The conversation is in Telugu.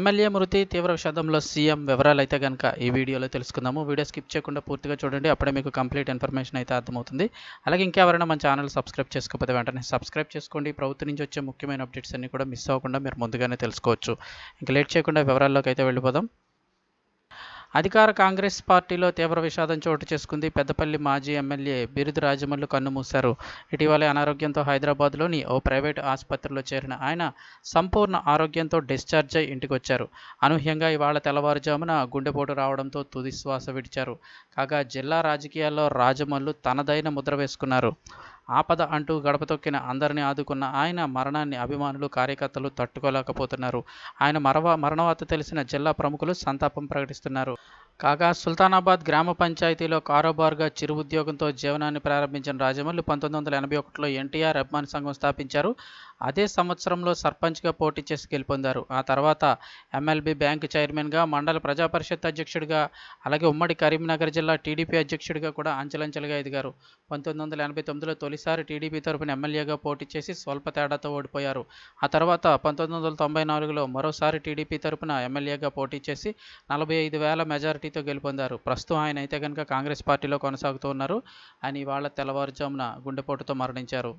ఎమ్మెల్యే మృతి తీవ్ర విషాదంలో సీఎం వివరాలు అయితే కనుక ఈ వీడియోలో తెలుసుకుందాము. వీడియో స్కిప్ చేయకుండా పూర్తిగా చూడండి అప్పుడే మీకు కంప్లీట్ ఇన్ఫర్మేషన్ అయితే అర్థమవుతుంది. అలాగే ఇంకెవరైనా మన ఛానల్ సబ్స్క్రైబ్ చేసుకోకపోతే వెంటనే సబ్స్క్రైబ్ చేసుకోండి. ప్రభుత్వం నుంచి వచ్చే ముఖ్యమైన అప్డేట్స్ అన్ని కూడా మిస్ అవ్వకుండా మీరు ముందుగానే తెలుసుకోవచ్చు. ఇంకా లేట్ చేయకుండా వివరాల్లోకి అయితే వెళ్ళిపోదాం. అధికార కాంగ్రెస్ పార్టీలో తీవ్ర విషాదం చోటు చేసుకుంది. పెద్దపల్లి మాజీ ఎమ్మెల్యే బిరుదు రాజమల్లు కన్నుమూశారు ఇటీవలే అనారోగ్యంతో హైదరాబాద్లోని ఓ ప్రైవేటు ఆసుపత్రిలో చేరిన ఆయన సంపూర్ణ ఆరోగ్యంతో డిశ్చార్జ్ అయి ఇంటికి వచ్చారు అనూహ్యంగా ఇవాళ తెల్లవారుజామున గుండెపోటు రావడంతో తుది శ్వాస విడిచారు. కాగా జిల్లా రాజకీయాల్లో రాజమల్లు తనదైన ముద్ర వేసుకున్నారు. ఆపద అంటూ గడప తొక్కిన అందరినీ ఆదుకున్న ఆయన మరణాన్ని అభిమానులు కార్యకర్తలు తట్టుకోలేకపోతున్నారు. ఆయన మరవ మరణవార్త తెలిసిన జిల్లా ప్రముఖులు సంతాపం ప్రకటిస్తున్నారు. కాగా సుల్తానాబాద్ గ్రామ పంచాయతీలో కారోబార్గా చిరు ఉద్యోగంతో జీవనాన్ని ప్రారంభించిన రాజమల్లి పంతొమ్మిది వందల ఎనభై ఒకటిలో ఎన్టీఆర్ అభిమాని సంఘం స్థాపించారు. అదే సంవత్సరంలో సర్పంచ్గా పోటీ చేసి గెలుపొందారు. ఆ తర్వాత ఎమ్మెల్బీ బ్యాంకు చైర్మన్గా మండల ప్రజా పరిషత్ అధ్యక్షుడిగా అలాగే ఉమ్మడి కరీంనగర్ జిల్లా టీడీపీ అధ్యక్షుడిగా కూడా అంచెలంచెలుగా ఎదిగారు. పంతొమ్మిది వందల ఎనభై తొమ్మిదిలో తొలిసారి టీడీపీ తరపున ఎమ్మెల్యేగా పోటీ చేసి స్వల్ప తేడాతో ఓడిపోయారు. ఆ తర్వాత పంతొమ్మిది వందల తొంభై నాలుగులో మరోసారి టీడీపీ తరపున ఎమ్మెల్యేగా పోటీ చేసి నలభై ఐదు వేల మెజారిటీ మెజారిటీతో గెలుపొందారు. ప్రస్తుతం ఆయన అయితే కనుక కాంగ్రెస్ పార్టీలో కొనసాగుతూ ఉన్నారు. ఆయన ఇవాళ తెల్లవారుజామున గుండెపోటుతో మరణించారు.